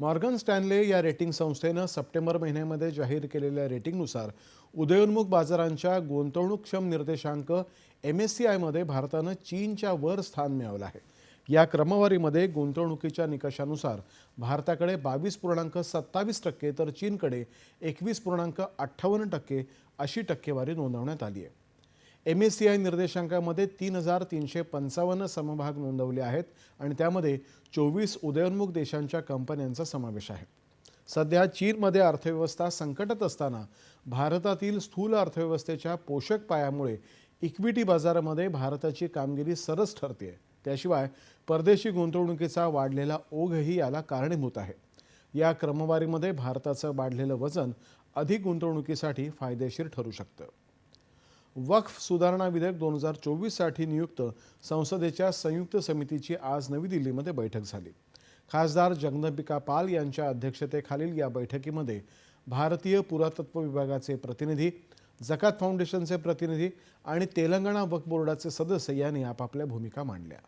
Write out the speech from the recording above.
Morgan Stanley या rating संस्थेनं September महिन्यामध्ये जाहीर केलेल्या रेटिंगनुसार उदयोन्मुख बाजारांच्या गुंतवणूकक्षम निर्देशांक एम एस सी आयमध्ये भारतानं चीनच्या वर स्थान मिळवलं आहे. या क्रमवारीमध्ये गुंतवणुकीच्या निकषानुसार भारताकडे बावीस पूर्णांक सत्तावीस टक्के तर चीनकडे एकवीस पूर्णांक अठ्ठावन्न टक्के अशी टक्केवारी नोंदवण्यात आली आहे. एम एस सी आय निर्देशांकामध्ये तीन हजार तीनशे पंचावन्न समभाग नोंदवले आहेत आणि त्यामध्ये चोवीस उदयोन्मुख देशांच्या कंपन्यांचा समावेश आहे. सध्या चीनमध्ये अर्थव्यवस्था संकटात असताना भारतातील स्थूल अर्थव्यवस्थेच्या पोषक पायामुळे इक्विटी बाजारामध्ये भारताची कामगिरी सरस ठरते त्याशिवाय परदेशी गुंतवणुकीचा वाढलेला ओघही याला कारणीभूत आहे. या क्रमवारीमध्ये भारताचं वाढलेलं वजन अधिक गुंतवणुकीसाठी फायदेशीर ठरू शकतं. वक्फ सुधारणा विधेयक दोन हजार चोवीससाठी नियुक्त संसदेच्या संयुक्त समितीची आज नवी दिल्लीमध्ये बैठक झाली. खासदार जगदंबिका पाल यांच्या अध्यक्षतेखालील या बैठकीमध्ये भारतीय पुरातत्व विभागाचे प्रतिनिधी जकात फाउंडेशनचे प्रतिनिधी आणि तेलंगणा वक्फ बोर्डाचे सदस्य यांनी आपापल्या भूमिका मांडल्या.